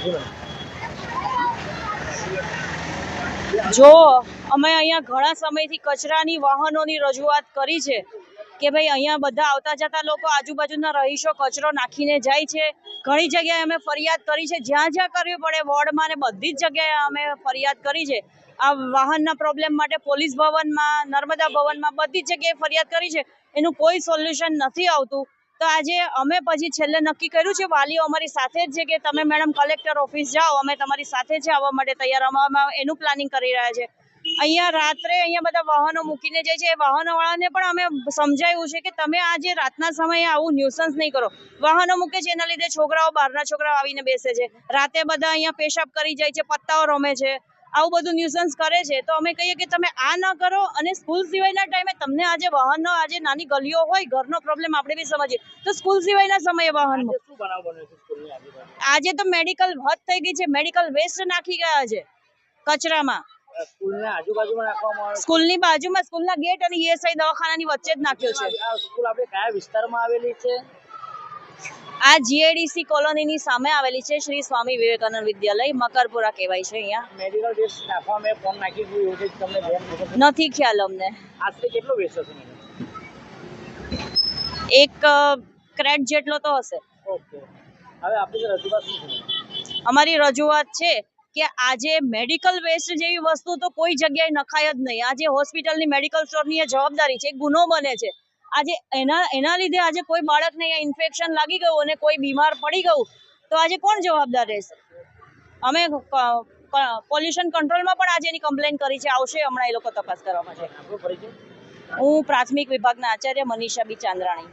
જી, અમે અહીંયા ઘણા સમયથી કચરાની વાહનોની રજૂઆત કરી છે કે ભાઈ અહીંયા બધા આવતા જતા લોકો આજુબાજુના રહીશો કચરો નાખીને જાય છે. ઘણી જગ્યાએ અમે ફરિયાદ કરી છે. જ્યાં જ્યાં કરવી પડે વોર્ડમાં ને બધી જ જગ્યાએ અમે ફરિયાદ કરી છે. આ વાહનના પ્રોબ્લેમ માટે પોલીસ ભવનમાં, નર્મદા ભવનમાં બધી જ જગ્યાએ ફરિયાદ કરી છે. એનું કોઈ સોલ્યુશન નથી આવતું. તો આજે અમે પછી છેલ્લે નક્કી કર્યું છે, વાલીઓ અમારી સાથે જ છે કે તમે મેડમ કલેક્ટર ઓફિસ જાઓ, અમે તમારી સાથે જ આવવા માટે તૈયાર. અમે એનું પ્લાનિંગ કરી રહ્યા છે. અહીંયા રાત્રે અહીંયા બધા વાહનો મૂકીને જાય છે. એ વાહનોવાળાને પણ અમે સમજાવ્યું છે કે તમે આજે રાતના સમયે આવું ન્યુસન્સ નહીં કરો. વાહનો મૂકે છે, એના લીધે છોકરાઓ, બહારના છોકરાઓ આવીને બેસે છે. રાતે બધા અહીંયા પેશાબ કરી જાય છે, પત્તાઓ રમે છે. આવું બધું ન્યુઝન્સ કરે છે તો અમે કહીએ કે તમે આ ન કરો અને સ્કૂલ સિવાયના ટાઈમે તમને આજે વાહનનો આજે નાની ગલીઓ હોય ઘરનો પ્રોબ્લેમ આપણે બી સમજીએ. તો સ્કૂલ સિવાયના સમયે વાહન મૂકો. શું બનાવ બન્યો છે સ્કૂલની આજુબાજુ? આજે તો મેડિકલ હદ થઈ ગઈ છે મેડિકલ વેસ્ટ નાખી ગયા છે કચરામાં. સ્કૂલના બાજુમાં સ્કૂલના ગેટ અને ઈએસઆઈ દવાખાનાની વચ્ચે જ નાખ્યો છે. છે સ્કૂલ આપણે કયા વિસ્તારમાં આવેલી છે? આ જીએડીસી કોલોનીની સામે આવેલી છે શ્રી સ્વામી વિવેકાનંદ વિદ્યાલય. મકરપુરા કહેવાય છે અહીંયા. મેડિકલ ટેસ્ટ નાખવા મેં ફોન નાખી દીધું એવું તમને ધ્યાન નથી ખ્યાલ અમને. આશરે કેટલો વેસ્ટ હશે એક ક્રેટ જેટલો તો હશે. ઓકે. હવે આપણી રજૂઆત શું છે? અમારી રજૂઆત છે કે આજે મેડિકલ વેસ્ટ જેવી વસ્તુ તો કોઈ જગ્યાએ નખાય જ નહીં. આજે હોસ્પિટલની મેડિકલ સ્ટોરની એ જવાબદારી છે. ગુનો બને છે. આજે એના એના લીધે આજે કોઈ બાળકને અહીંયા ઇન્ફેક્શન લાગી ગયું અને કોઈ બીમાર પડી ગયું તો આજે કોણ જવાબદાર રહેશે? અમે પોલ્યુશન કંટ્રોલમાં પણ આજે એની કમ્પ્લેન કરી છે આવશે હમણાં એ લોકો તપાસ કરવા માટે. હું પ્રાથમિક વિભાગના આચાર્ય મનીષા બી ચાંદ્રાણી.